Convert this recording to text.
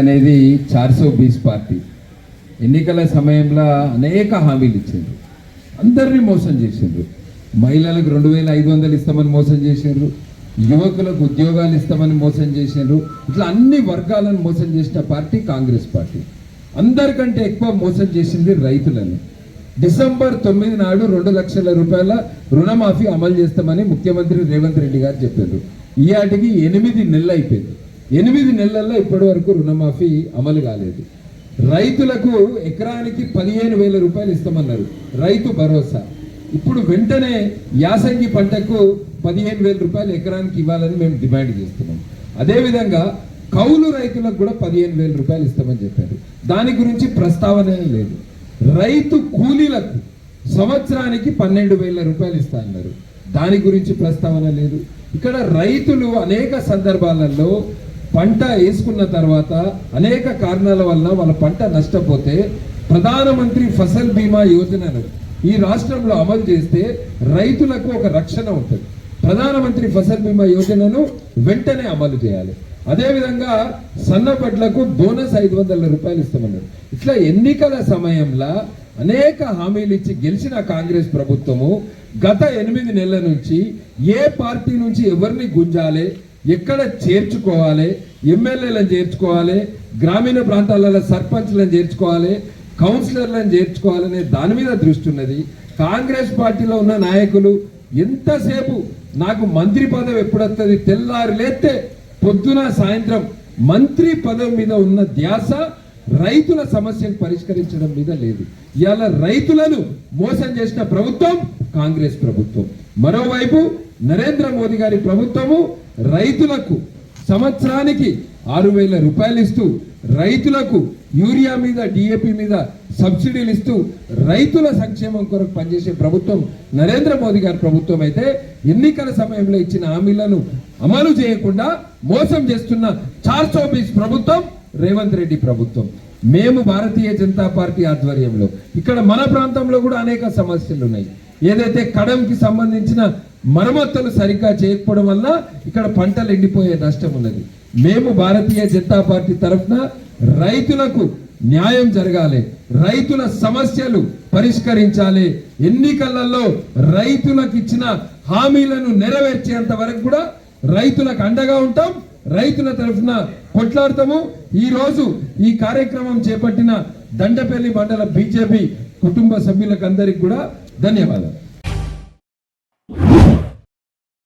అనేది చార్సో బీస్ పార్టీ. ఎన్నికల సమయంలో అనేక హామీలు ఇచ్చిండ్రు అందరినీ మోసం చేసిండ్రు. మహిళలకు రెండు వేల ఐదు వందలు ఇస్తామని మోసం చేసిండ్రు. యువకులకు ఉద్యోగాలు ఇస్తామని మోసం చేసిండ్రు. ఇట్లా అన్ని వర్గాలను మోసం చేసిన పార్టీ కాంగ్రెస్ పార్టీ. అందరికంటే ఎక్కువ మోసం చేసింది రైతులను. డిసెంబర్ తొమ్మిది నాడు రెండు లక్షల రూపాయల రుణమాఫీ అమలు చేస్తామని ముఖ్యమంత్రి రేవంత్ రెడ్డి గారు చెప్పారు. ఈ ఆటికి ఎనిమిది నెలలు అయిపోయింది. ఎనిమిది నెలల్లో ఇప్పటి వరకు రుణమాఫీ అమలు కాలేదు. రైతులకు ఎకరానికి పదిహేను వేల రూపాయలు ఇస్తామన్నారు. రైతు భరోసా. ఇప్పుడు వెంటనే యాసంగి పంటకు పదిహేను వేల రూపాయలు ఎకరానికి ఇవ్వాలని మేము డిమాండ్ చేస్తున్నాం. అదేవిధంగా కౌలు రైతులకు కూడా పదిహేను వేల రూపాయలు ఇస్తామని చెప్పారు. దాని గురించి ప్రస్తావనే లేదు. రైతు కూలీలకు సంవత్సరానికి పన్నెండు వేల రూపాయలు ఇస్తా అన్నారు. దాని గురించి ప్రస్తావన లేదు. ఇక్కడ రైతులు అనేక సందర్భాలలో పంట వేసుకున్న తర్వాత అనేక కారణాల వల్ల వాళ్ళ పంట నష్టపోతే ప్రధానమంత్రి ఫసల్ బీమా యోజనను ఈ రాష్ట్రంలో అమలు చేస్తే రైతులకు ఒక రక్షణ ఉంటుంది. ప్రధానమంత్రి ఫసల్ బీమా యోజనను వెంటనే అమలు చేయాలి. అదేవిధంగా సన్నపడ్లకు బోనస్ ఐదు వందల రూపాయలు ఇస్తామన్నారు. ఇట్లా ఎన్నికల సమయంలో అనేక హామీలు ఇచ్చి గెలిచిన కాంగ్రెస్ ప్రభుత్వము గత ఎనిమిది నెలల నుంచి ఏ పార్టీ నుంచి ఎవరిని గుంజాలి ఎక్కడ చేర్చుకోవాలి ఎమ్మెల్యేలను చేర్చుకోవాలి గ్రామీణ ప్రాంతాలలో సర్పంచ్లను చేర్చుకోవాలి కౌన్సిలర్లను చేర్చుకోవాలనే దాని మీద దృష్టి ఉన్నది. కాంగ్రెస్ పార్టీలో ఉన్న నాయకులు ఎంతసేపు నాకు మంత్రి పదవి ఎప్పుడొస్తుంది తెల్లారు తెల్లారి పొద్దున సాయంత్రం మంత్రి పదవి మీద ఉన్న ధ్యాస రైతుల సమస్యను పరిష్కరించడం మీద లేదు. ఇవాళ రైతులను మోసం చేసిన ప్రభుత్వం కాంగ్రెస్ ప్రభుత్వం. మరోవైపు నరేంద్ర మోదీ గారి ప్రభుత్వము రైతులకు సంవత్సరానికి ఆరు వేల రూపాయలు ఇస్తూ రైతులకు యూరియా మీద డిఏపి మీద సబ్సిడీలు ఇస్తూ రైతుల సంక్షేమం కొరకు పనిచేసే ప్రభుత్వం నరేంద్ర మోదీ గారి ప్రభుత్వం అయితే ఎన్నికల సమయంలో ఇచ్చిన హామీలను అమలు చేయకుండా మోసం చేస్తున్న చార్సోబీస్ ప్రభుత్వం రేవంత్ రెడ్డి ప్రభుత్వం. మేము భారతీయ జనతా పార్టీ ఆధ్వర్యంలో ఇక్కడ మన ప్రాంతంలో కూడా అనేక సమస్యలు ఉన్నాయి. ఏదైతే కడంకి సంబంధించిన మరమ్మతులు సరిగ్గా చేయకపోవడం వల్ల ఇక్కడ పంటలు ఎండిపోయే నష్టం ఉన్నది. మేము భారతీయ జనతా పార్టీ తరఫున రైతులకు న్యాయం జరగాలి. రైతుల సమస్యలు పరిష్కరించాలి. ఎన్నికలలో రైతులకు ఇచ్చిన హామీలను నెరవేర్చేంత వరకు కూడా రైతులకు అండగా ఉంటాం. రైతుల తరఫున కొట్లాడతాము. ఈరోజు ఈ కార్యక్రమం చేపట్టిన దండపల్లి మండల బీజేపీ కుటుంబ సభ్యులకు అందరికి కూడా ధన్యవాదాలు.